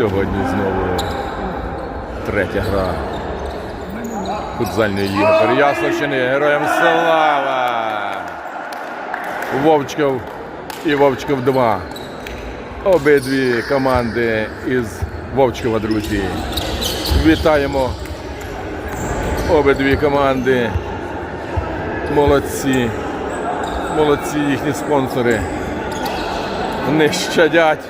Сьогодні знову третя гра футзальної ліги Переяславщини. Героям слава! Вовчков і Вовчков 2. Обидві команди із Вовчкова, друзі. Вітаємо обидві команди. Молодці. Молодці їхні спонсори. Не щадять.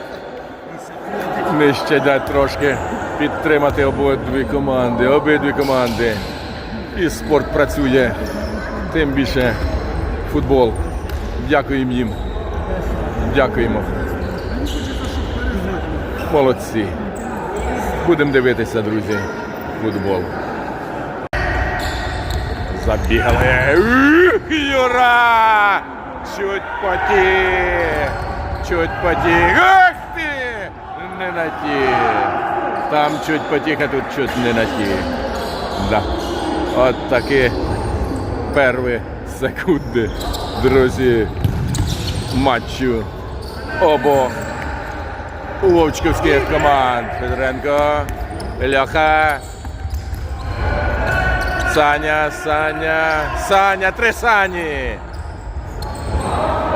Не щадять трошки підтримати обидві команди. Обидві команди. І спорт працює. Тим більше футбол. Дякуємо їм. Дякуємо. Молодці. Будемо дивитися, друзі, футбол. Забігали. Юра! Чуть потік! Чуть потік! На ті. Там чуть потік, а тут чуть не на ті. Да. От такі перші секунди, друзі, матчу обох вовчківських команд. Федоренко, Льоха. Саня, Саня, Саня, три Сані.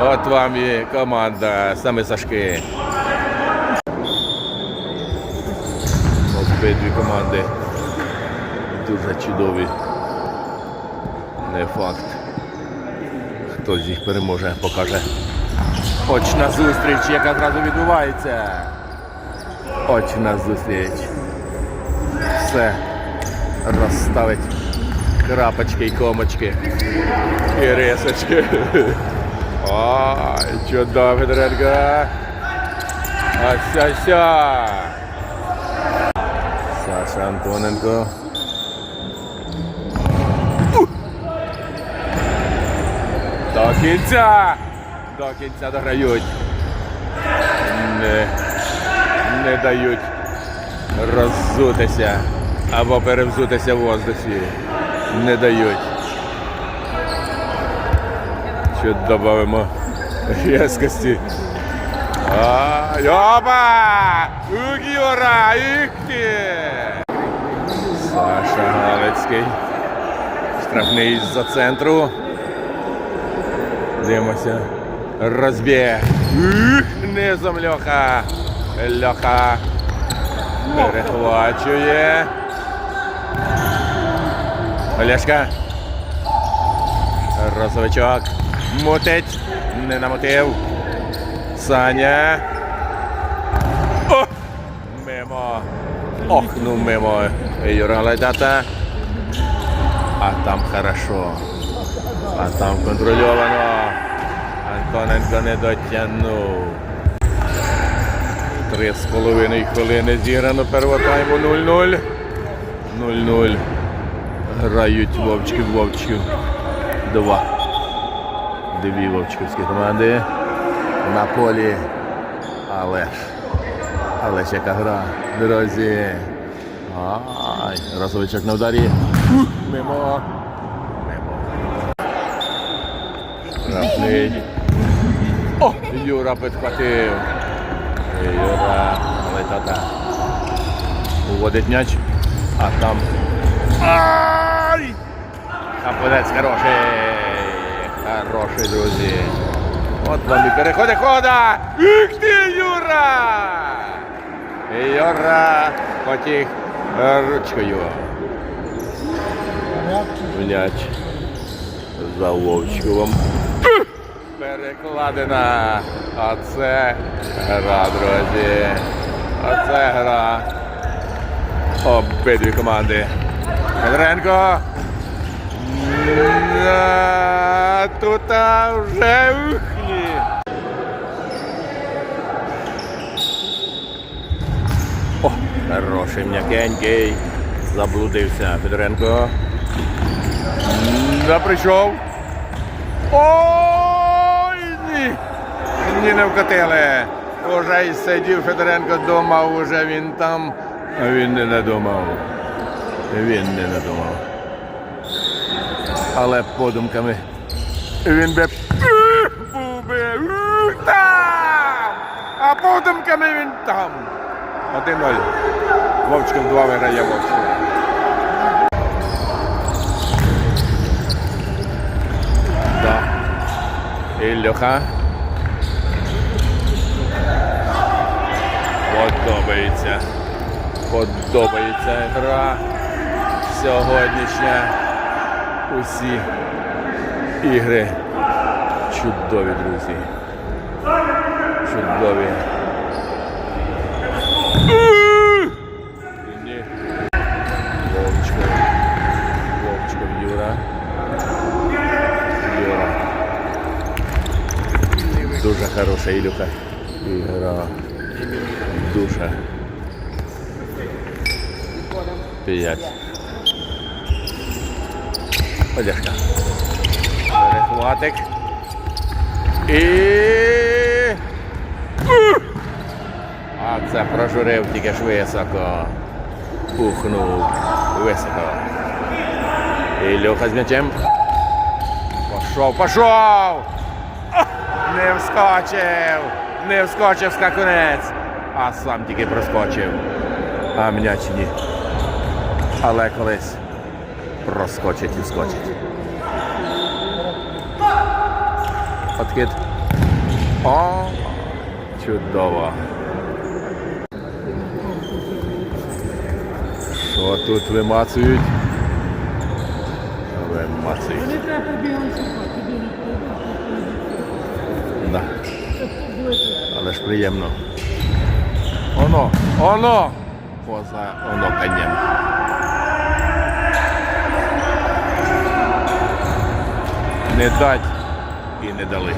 От вам і команда, саме Сашки. Обидві команди дуже чудові. Не факт. Хто з їх переможе, покаже. Очна зустріч, яка зразу відбувається. Очна зустріч. Все розставить крапочки і комочки. І рисочки. Ой, чудово, Федоренко. Ася, ся. Саша Антоненко. До кінця! До кінця дограють. Не, не дають роззутися або перевзутися в воздусі. Не дають. Ще додамо різкості. А, Йоба! Ух, Юра! Саша Галицький. Штрафний за центру. Дивимося. Розбіг. Низом Льоха. Льоха. Перехвачує. Олешка. Розовичок. Мутить. Не намотив. Саня. О! Мимо. Ох, ну мимо. Юра Лайдата. А там хорошо. А там контрольовано. Антоненко не дотягнув. Три з половиною хвилини зіграно первого тайму 0-0. 0-0. Грають вовчки вовчків. Два. Дві вовчківські команди. На полі. Але ж. Але ж яка гра, друзі. Ай, Розовичок на ударі. Мимо. Штрафний. О, Юра підхватив. Юра, але тата. Уводить м'яч, а там. Ай! Капелець хороший. Хороший, друзі. От вам і переходить хода. Їх ти, Юра! Юра потіг ручкою. М'яч за Вовчковим. Перекладена. Оце гра, друзі. Оце гра. Обидві команди. Федоренко. Тут а, вже ухні. О, хороший м'якенький. Заблудився Федоренко. Да прийшов. Ой, ні. Ні, не вкатили. Уже й сидів Федоренко вдома, уже він там. А він не надумав. Він не надумав. Але подумками він би був би там. А подумками він там. 1-0. Вовчков 2 виграє Вовчков. Да. Ілюха. Подобається. Подобається гра сьогоднішня. Усі ігри чудові, друзі. Чудові. Дуже хороша Ілюха. Ігра. Дуже. П'ять. Олешка. Перехватик. І. А це прожурив тільки ж високо. Пухнув високо. Ілюха з м'ячем. Пошов, пошов! Не вскочив! Не вскочив скакунець! А сам тільки проскочив. А м'яч ні. Але колись проскочить і вскочить. Откид. О, чудово. Що тут вимацують? Вимацують. Не треба бігати. Да. Але ж приємно. Оно, оно! Поза оно конем. Не дать і не дали.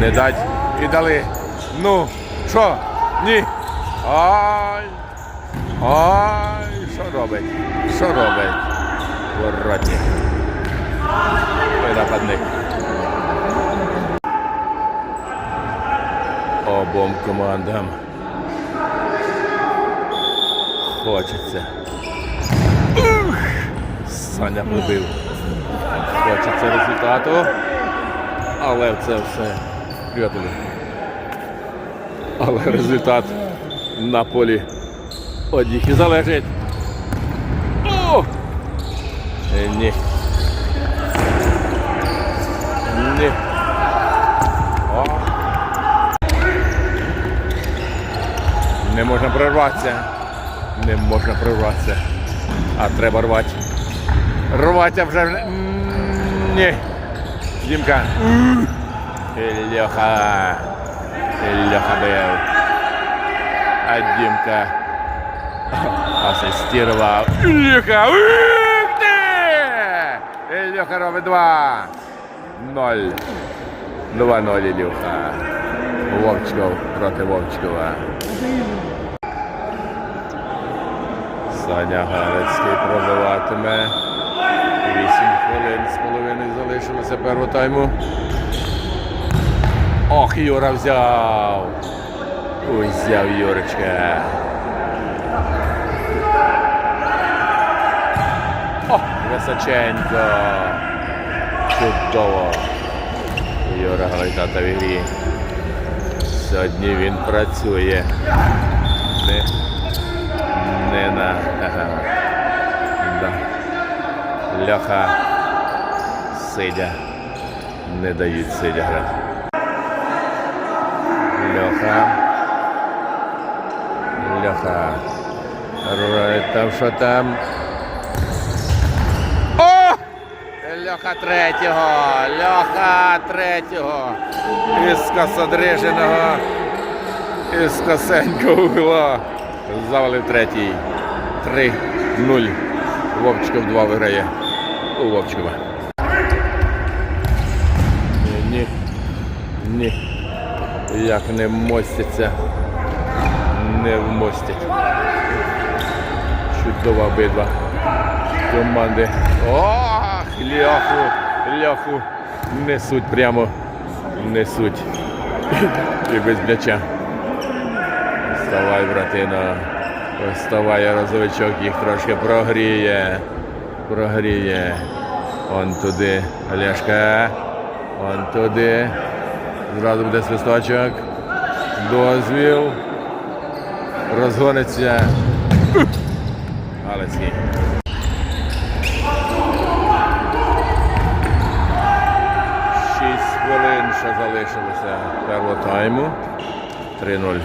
Не дать і дали. Ну, що? Ні. Ай! Ай! Що робить? Що робить? Воротник. Ой, нападник. Обом командам хочеться. Ух! Саня побив. Хочеться результату. Але це все приятелі. Але результат на полі одніх і залежить. О! Е, Ні. О. Не можна прорватися. Не можна прорватися. А треба рвати. Рвати а вже. Ні. Дімка. Ільоха. Ільоха бив. А Дімка асистував. Ільоха. Ух ти! Робить два. Ноль. 2-0 Ілюха. Вовчков проти Вовчкова. Саня Галицький пробиватиме. 8 хвилин з половиною залишилося першого тайму. Ох, Юра взяв. Узяв Юрочка. О, височенько. Чудово. Юра Галицята в ігрі. Сьогодні він працює. Не, не на. Да. Льоха сидя. Не дають сидя грати. Льоха. Льоха. Там що там? О! Льоха третього! Льоха третього! Із косодриженого, із косенького угла. Завалив третій. 3-0. Вовчков 2 виграє. У Вовчкова. Ні, ні. Як не мостяться. Не вмостять. Чудова обидва команди. Ох, ляху, ляху несуть прямо, несуть. І без м'яча. Вставай, братино. Вставай, розовичок їх трошки прогріє. Прогріє. Он туди, Олешка. Он туди. Зразу буде свисточок. Дозвіл. розгониться. Галицький. Шість хвилин ще залишилося першого тайму. 3-0.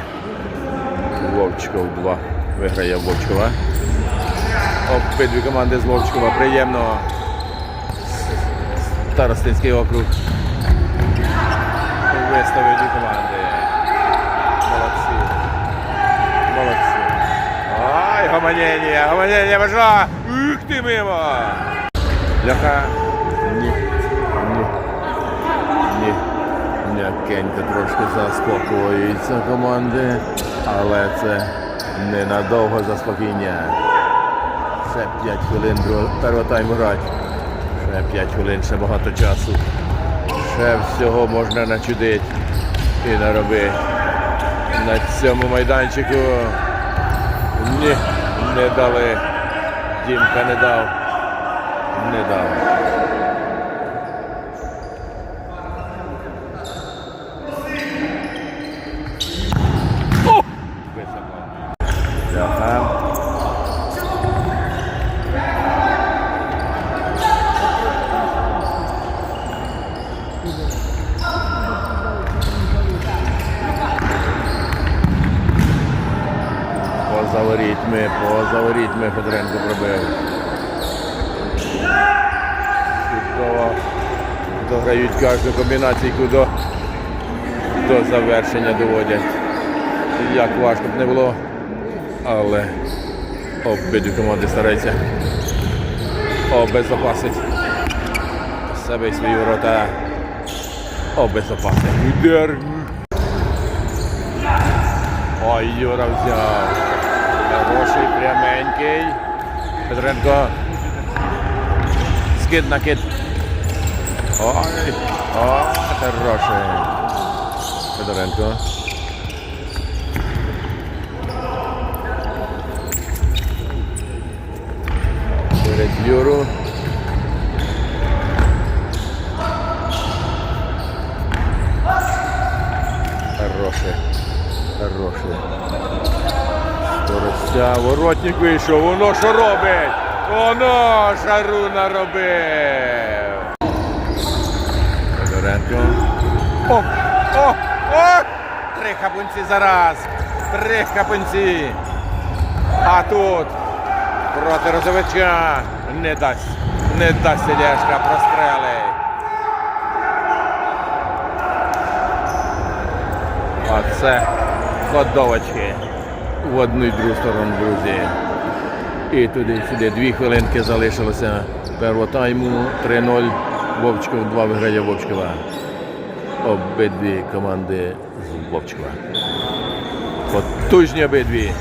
Вовчков 2. Виграє Вовчкова. Обидві команди з Вовчкова. Приємно. Старостинський округ. Виставив дві команди. Молодці. Молодці. Ай, гомонення, гомонення, бажа! Ух ти мимо! Ляха. М'якенько трошки заспокоюються команди, але це ненадовго заспокійня. Ще 5 хвилин першого тайму грати. Ще 5 хвилин, ще багато часу. Ще всього можна начудити і наробити. На цьому майданчику ні, не дали. Дімка не дав. Не дав. О! Високо. Ляха. Поза ворітьми, поза ворітьми Федоренко пробив. Чудово дограють кожну комбінаційку до, до завершення доводять. Як важко б не було, але обидві команди стараються обезопасити себе і свої ворота. Обезопасити. Удар. Ой, Юра взяв. Хороший, пряменький. Петренко. Скид на кид. Ой, о, хороший. Федоренко. Через Юру. Хороший. Хороший. Скоростя, воротник вийшов, воно що робить? Воно шару наробив. Федоренко. О! О! О! Три хапунці зараз. Три хапунці. А тут проти Розовича не дасть. Не дасть Ілляшка прострелить. А це ходовочки в одну і другу сторону, друзі. І туди-сюди дві хвилинки залишилося першого тайму. 3-0. Вовчков 2 виграє Вовчкова. Обидві команди з Вовчкова. Потужні обидві.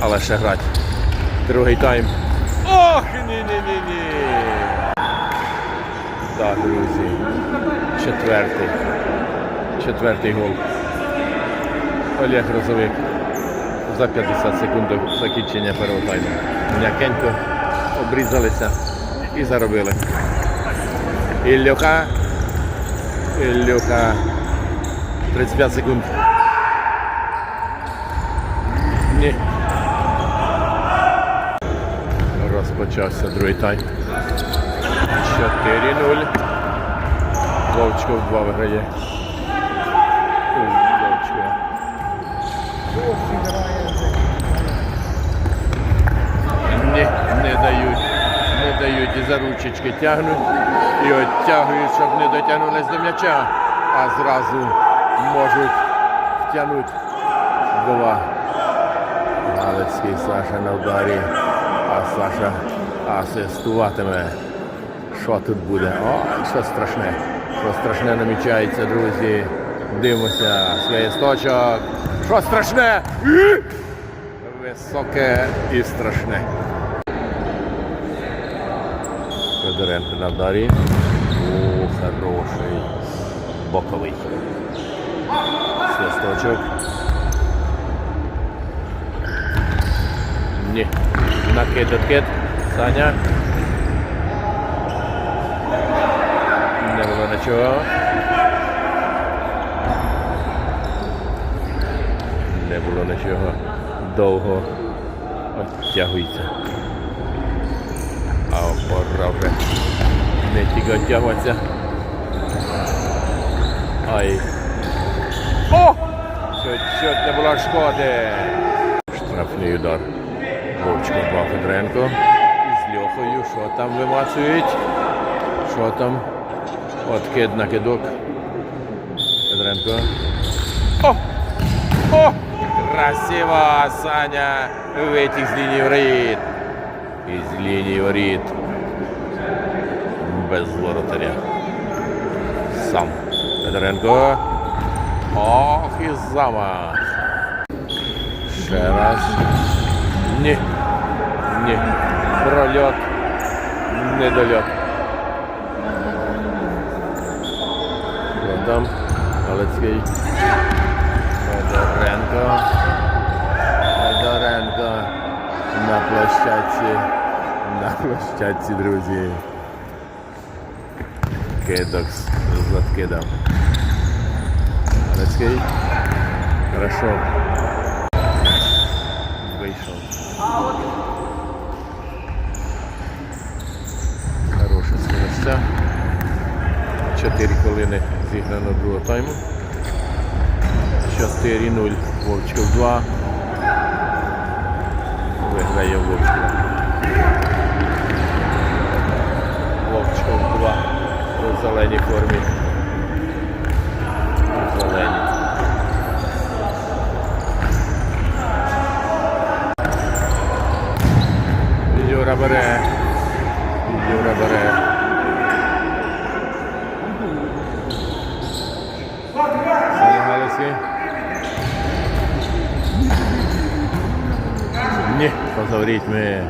Але ще грати. Другий тайм. Ох, ні-ні-ні-ні. Так, друзі. Четвертий. Четвертий гол. Олег Розовик за 50 секунд до закінчення першого тайму. М'якенько обрізалися і заробили. Іллюха. Іллюха. 35 секунд. Ні. Розпочався другий тайм. 4-0. Вовчков 2 виграє. Ні, не дають. Не дають і за ручечки тягнуть. І оттягують, щоб не дотягнулись до м'яча, а зразу можуть втягнути два. Галицький Саша на ударі, а Саша асистуватиме. Що тут буде? О, що страшне. Що страшне намічається, друзі. Дивимося, свисточок. Що страшне? І! Високе і страшне. Федоренко на вдарі. О, хороший. Боковий. Свисточок. Ні. Накид, откид. Саня. Не було нічого. Не було нічого довго оттягується. А пора вже не тільки оттягуватися. Ай. О! Чуть-чуть не було шкоди. Штрафний удар. Вовчко два Федоренко. І з Льохою. Що там вимацують? Що там? Откид на кидок. Федоренко. О! О! Красиво, Саня! Витяг з лінії воріт. Із лінії воріт. Без воротаря. Сам. Федоренко. Ох, і замах. Ще раз. Ні. Ні. Прольот. Недольот. Хто там? Галицький. Федоренко. Федоренко. На площадці. На площадці, друзі. Кидок з откидом. Галицький. Хорошо. Вийшов. Хороша скоростя. 4 хвилини зіграно другого тайму. 4-0. Вовчков 2. Виграє Вовчков. Вовчков 2 у зеленій формі. У. Юра бере. Юра бере. Саня Галицький. Поза ритмі.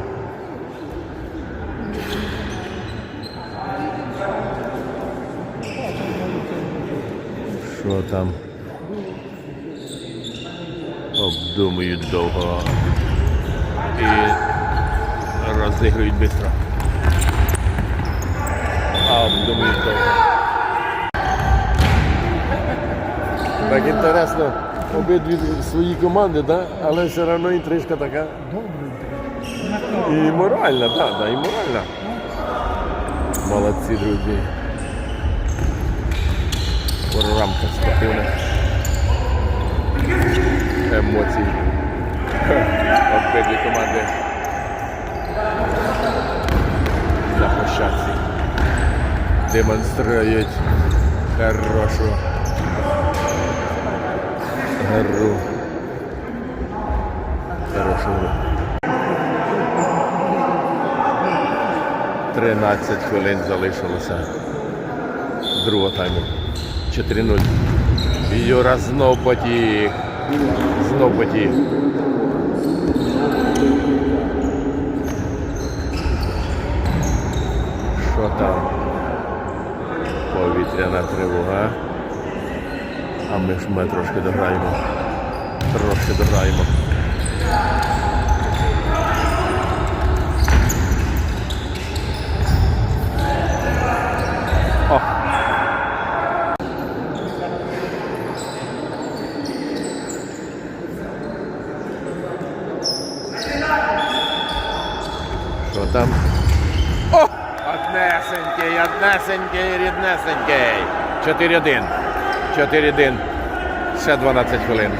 Що там? Обдумують довго. І розігрують швидко. А обдумують довго. Так інтересно, обидві свої команди, да? але все одно інтрижка така. І моральна, так, да, да, і моральна. Молодці, друзі. Рамка спортивна. Емоцій. Обидві команди. На площадці. Демонструють хорошу гру. Хорошу гру. 13 хвилин залишилося другого тайму. 4-0. Юра знов потік. Знов потік. Що там? Повітряна тривога. А ми ж ми трошки дограємо. Трошки дограємо. О! Що там? О! Однесенький, ріднесенький. 4-1. 4-1. Ще 12 хвилин.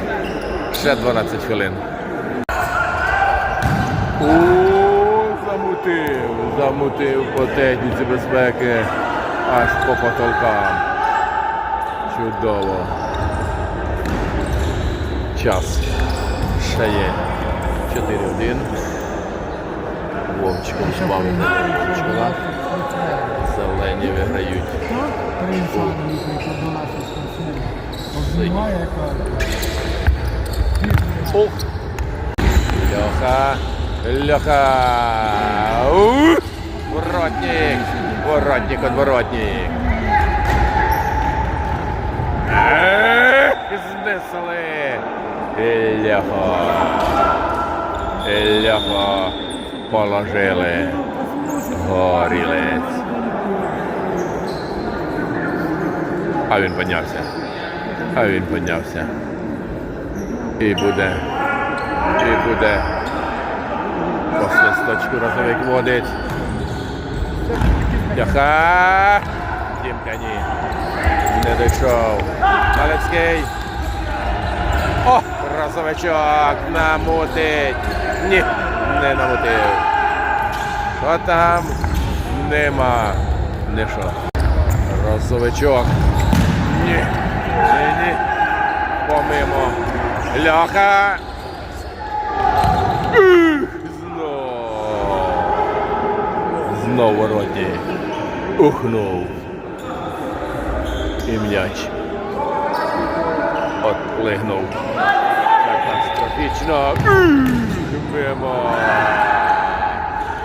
Ще 12 хвилин. О, замутив, замутив по техніці безпеки аж по потолкам. Чудово. Час. Ще є 4-1. Вовчиком спав. Вовчкова. Зелені виграють. Ох. Льоха. Льоха. Воротник. Воротник, отворотник. Ех, Знесли. Льоха. Льоха. Положили. Горілець. А він піднявся. А він піднявся. І буде. І буде. По свисточку розовик водить. Яха. Дімка ні. Не дійшов. Малецький. О, розовичок намутить. Ні, не намутив. Що там? Нема. Не що. Розовичок. Ні. Ні, ні. Помимо. Льоха. Ух, Знов. Знов вороті. Ухнув. І м'яч. Отплигнув. Катастрофічно. Мимо.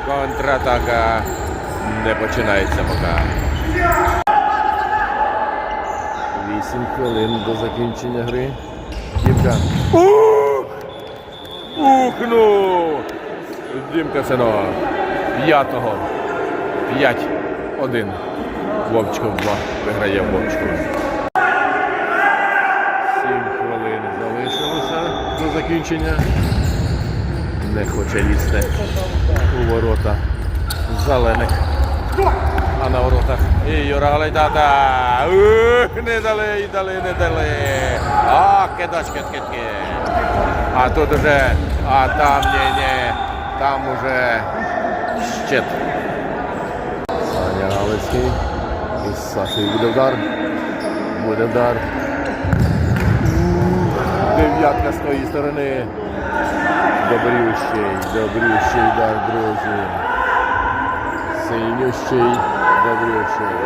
Контратака не починається поки. Вісім хвилин до закінчення гри. Дімка. Ух! Ухнув! Дімка Сино. П'ятого. П'ять. Один. Вовчков два. Виграє Вовчков. Сім хвилин залишилося до закінчення. Не хоче лізти у ворота зелених. А на воротах і Юра Галайтата. Ух, не дали, і дали, не дали. А, кидочки, кидки. А тут уже, а там ні, ні, там уже щит. Саня Галицький. Із Сашею буде вдар. Буде вдар. Дев'ятка з тої сторони. Добрющий, добрющий удар, друзі. Синющий, добрющий.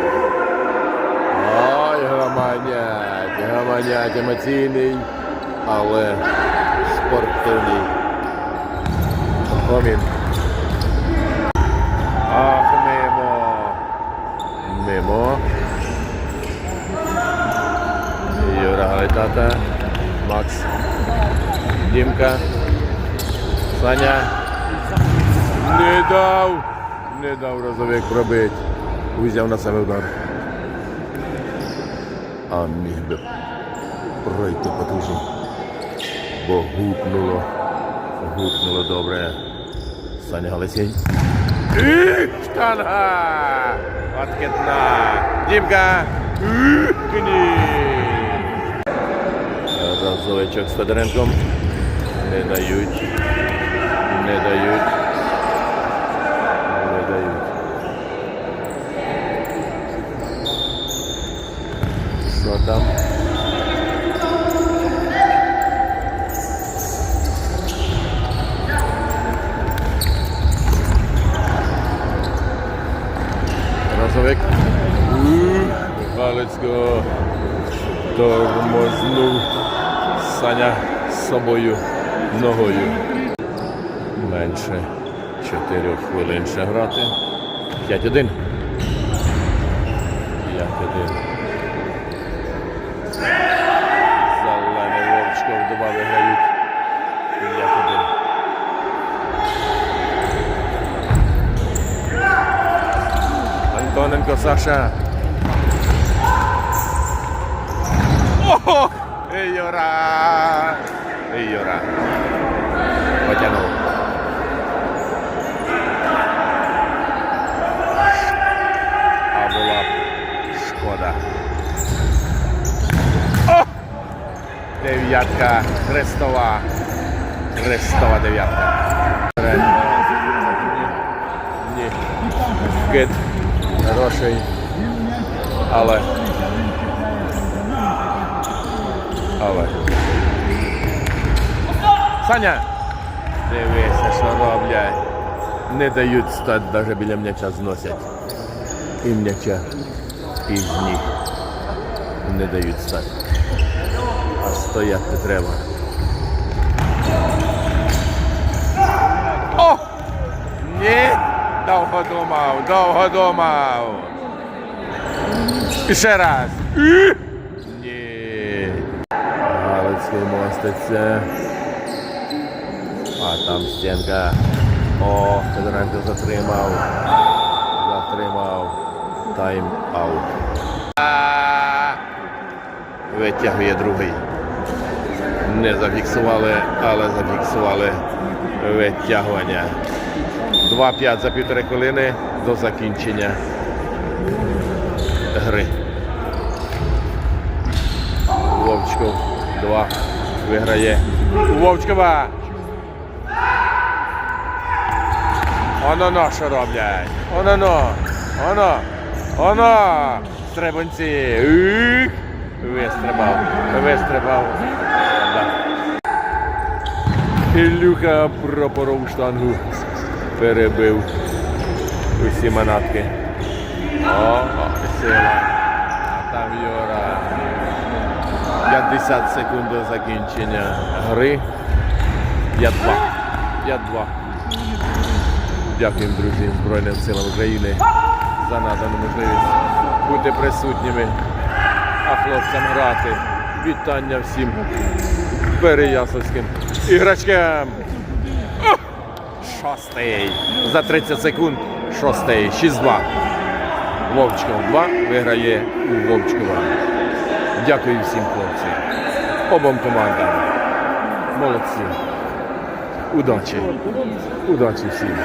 Ой, гаманять, гаманять, емоційний, але спортивний. Гомін. Ах, мимо. Мимо. Юра Гalitата. Макс. Дімка. Саня. Не дав. Не дав розовик пробити. Узяв на себе удар. А міг би пройти потужно. Бо гупнуло. Гупнуло добре. Саня Галисій. І штанга! Откидна. Дімка. Ух, Ні. Розовичок з Федоренком. Не дають. Не дають. Не дають. Що там? Розовик. Ух, Галицького тормознув Саня з собою ногою. Менше 4 хвилин ще грати. 5-1. 5-1. Зелений Вовчков два виграють. 5-1. Антоненко Саша. Ох! Ей, Юра! Ей, Юра. Потянув. А була шкода. О! Дев'ятка хрестова. Хрестова дев'ятка. Ні. Кит. Хороший. Але. Але. Саня! Дивися, що роблять. Не дають стати, навіть біля м'яча зносять. І м'яча із ніг. Не дають стати. А стояти треба. О! Ні! Довго думав, довго думав. І ще раз. І! Ні. А там стінка. О, Федоренко затримав. Затримав. Тайм-аут. Витягує другий. Не зафіксували, але зафіксували витягування. 2-5 за півтори хвилини до закінчення гри. Вовчков 2 виграє. Вовчкова. Оно-но, що роблять. Оно-но. Оно. Оно. Стрибунці. Вистрибав. Вистрибав. Ілюха пропоров штангу. Перебив усі манатки. О, сила. 50 секунд до закінчення гри. 5-2. 5-2. Дякуємо, друзі, Збройним силам України за надану можливість бути присутніми, а хлопцям грати. Вітання всім переяславським іграчкам. Шостий. За 30 секунд. Шостий. 6-2. Вовчков 2 виграє у Вовчкова. Дякую всім хлопцям. Обом командам. Молодці. Удачі. Удачі всім.